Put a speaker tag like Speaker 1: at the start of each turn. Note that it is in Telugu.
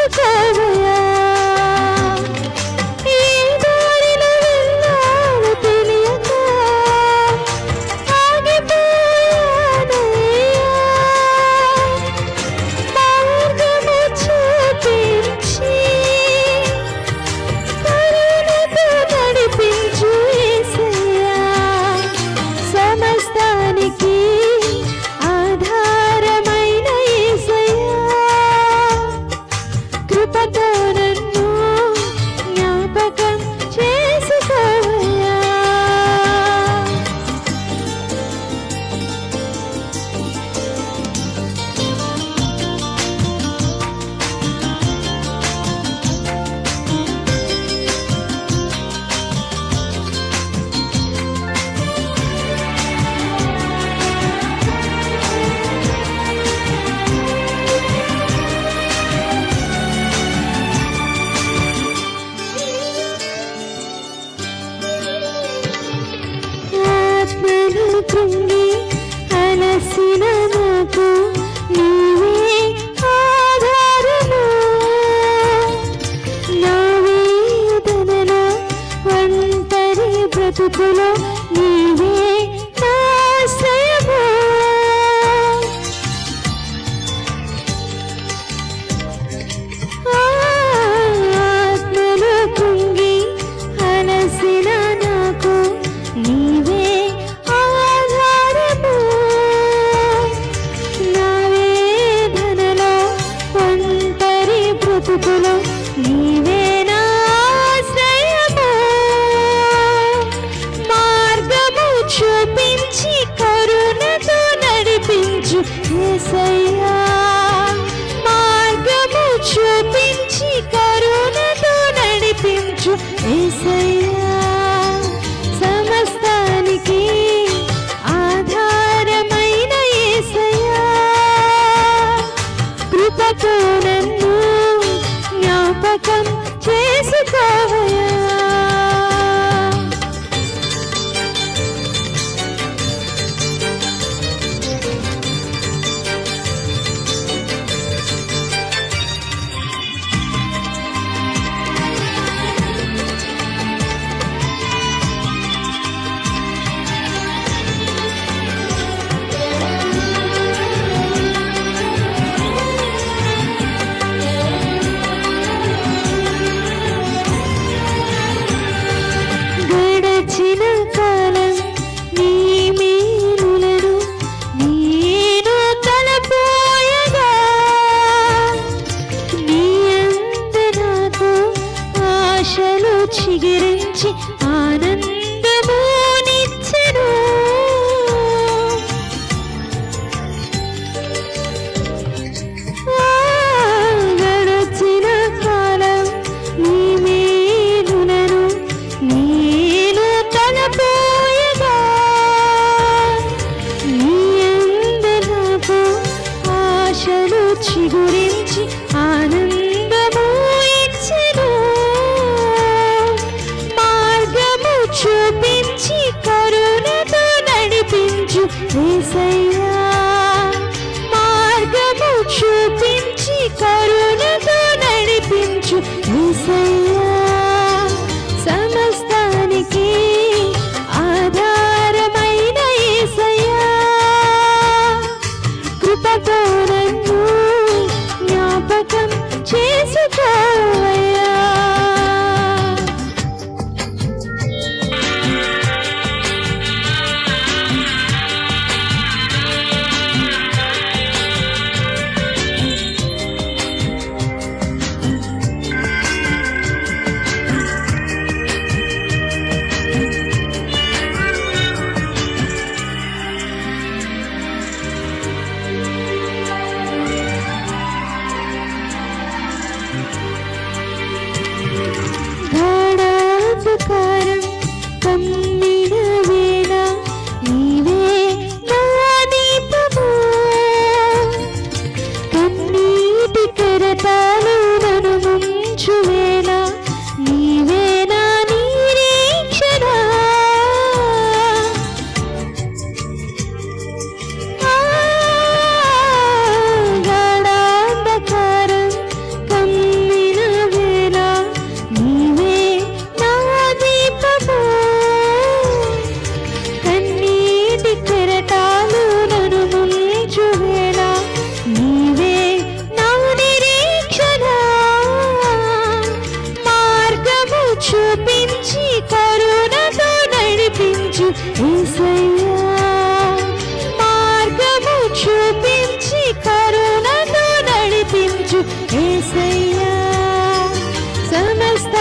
Speaker 1: 不走不。say వచ్చి ఆనందమునిచ్చెను. గడచిన కాలం నీ మేలునను నేను తలపోయగా. నీ అందనకు ఆశలు చిగురి 这不 సమస్త